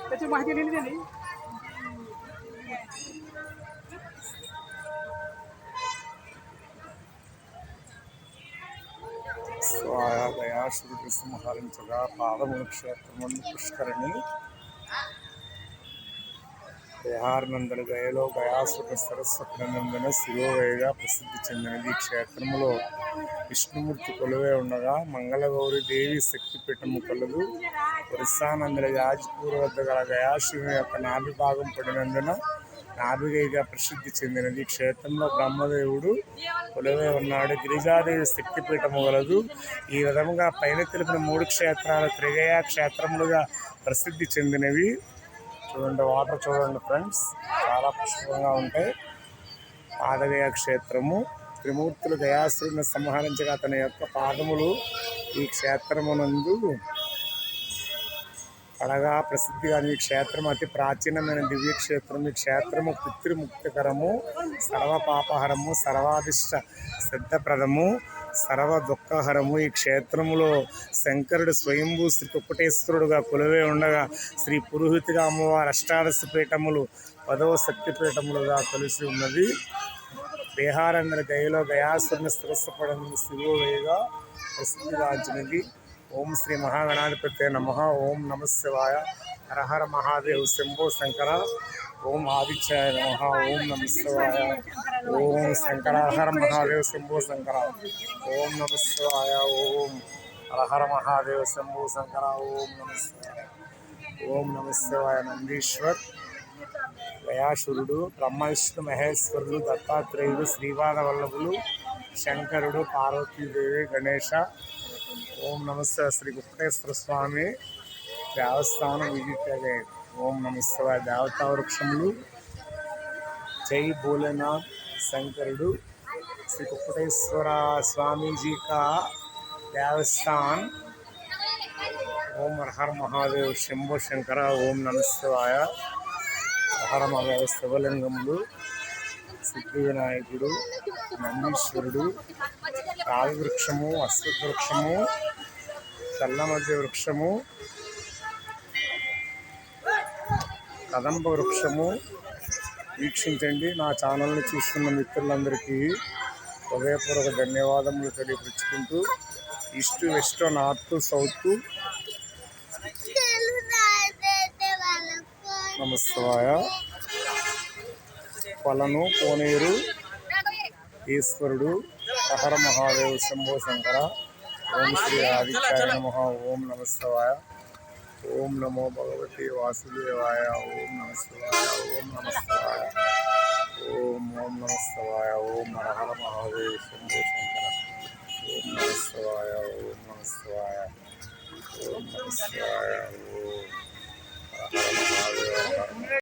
त्याची माहिती दिली त्यांनी स्वायादया श्रीकृष्णमहाराज पादमुक्षेत्रमण् पुष्करणी విహారనందన గయలో గయాసుక సరస్వతి నందన శిరోవేగా ప్రసిద్ధి చెందినది ఈ క్షేత్రములో విష్ణుమూర్తి కొలువే ఉండగా మంగళగౌరి దేవి శక్తిపీఠము కలదు ఒరిస్సానందన యాజ్పూర్ వద్ద గల గయాశివుని యొక్క నాభి భాగం పడినందున నాభిగైగా ప్రసిద్ధి చెందినది క్షేత్రంలో బ్రహ్మదేవుడు కొలువే ఉన్నాడు. గిరిజాదేవి శక్తిపీఠము గలదు ఈ విధముగా పైన తెలిపిన మూడు క్షేత్రాలు త్రిగయ క్షేత్రములుగా ప్రసిద్ధి చెందినవి. చూడండి వాటర్ చూడండి ఫ్రెండ్స్ చాలా పుష్పంగా ఉంటాయి. పాదగయ క్షేత్రము. త్రిమూర్తులు దయాసురుని సంహరించగా అతని యొక్క పాదములు ఈ క్షేత్రమునందు పడగా ప్రసిద్ధిగా ఈ క్షేత్రం అతి ప్రాచీనమైన దివ్య క్షేత్రం. ఈ క్షేత్రము పితృముక్తికరము సర్వ పాపహరము సర్వాభిష్ట సిద్ధప్రదము సర్వ దుఃఖహరము ఈ క్షేత్రములో శంకరుడు స్వయంభూ శ్రీ కుక్కటేశ్వరుడుగా కొలువే ఉండగా శ్రీ పురోహితిగా అమ్మవారి అష్టాదశ పీఠములు పదవ శక్తి పీఠములుగా కలిసి ఉన్నది. బీహారంధ్ర గయలో గయాసురుని స్థిరస్థపడని శివోవేగా ప్రసిద్ధిగాంచినది. ఓం శ్రీ మహాగణాధిపతి నమ. ఓం నమ శివాయ. హర హర మహాదేవ్. శంభో శంకర. ఓం ఆదిత్యాయ నమ ఓం నమస్వాయ ఓం శంకర హర మహాదేవ్ శంభో శంకర ఓం నమస్వాయ ఓం హరహర మహాదేవ మహాదేవ్ శంభో శంకర ఓం నమస్వాయ ఓం నమస్వాయ నందీశ్వర్ వయాసురుడు బ్రహ్మ విష్ణు మహేశ్వరుడు దత్తాత్రేయుడు శ్రీవాద వల్లభులు శంకరుడు పార్వతీదేవి గణేష ఓం నమస్తే శ్రీ గుప్తేశ్వర స్వామి దేవస్థానం విజిటే ఓం నమస్తే దేవతా వృక్షములు. జై భోలేనాథ్ శంకరుడు శ్రీ కుక్కటేశ్వర స్వామీజీ కా దేవస్థాన్. ఓం హర మహాదేవ్ శంభో శంకర ఓం నమశివాయ హర మహాదేవ శివలింగములు. సిద్ధి వినాయకుడు నందీశ్వరుడు రావి వృక్షము అశ్వత్ వృక్షము తెల్లమధ్య వృక్షము కదంబ వృక్షము వీక్షించండి. నా ఛానల్ని చూస్తున్న మిత్రులందరికీ హృదయపూర్వక ధన్యవాదములు తెలియపరుచుకుంటూ ఈస్ట్ వెస్ట్ నార్త్ సౌత్ నమస్తవాయ పలను కోనేరు ఈశ్వరుడు హర మహాదేవ్ శంభో శంకర ఓం శ్రీ ఆదిత్యాయ నమ ఓం నమస్తవాయ ఓం నమో భగవతి వాసుదేవాయ ఓం నమస్తవాయ ఓం నమస్తవాయ ఓం ఓం నమస్తవాయ ఓం హర హర మహాదేవ్ శంభో శంకర ఓం నమస్తవాయ ఓం నమస్తవాయ ఓం నమస్తవాయ ఓం హర హర మహాదేవ హర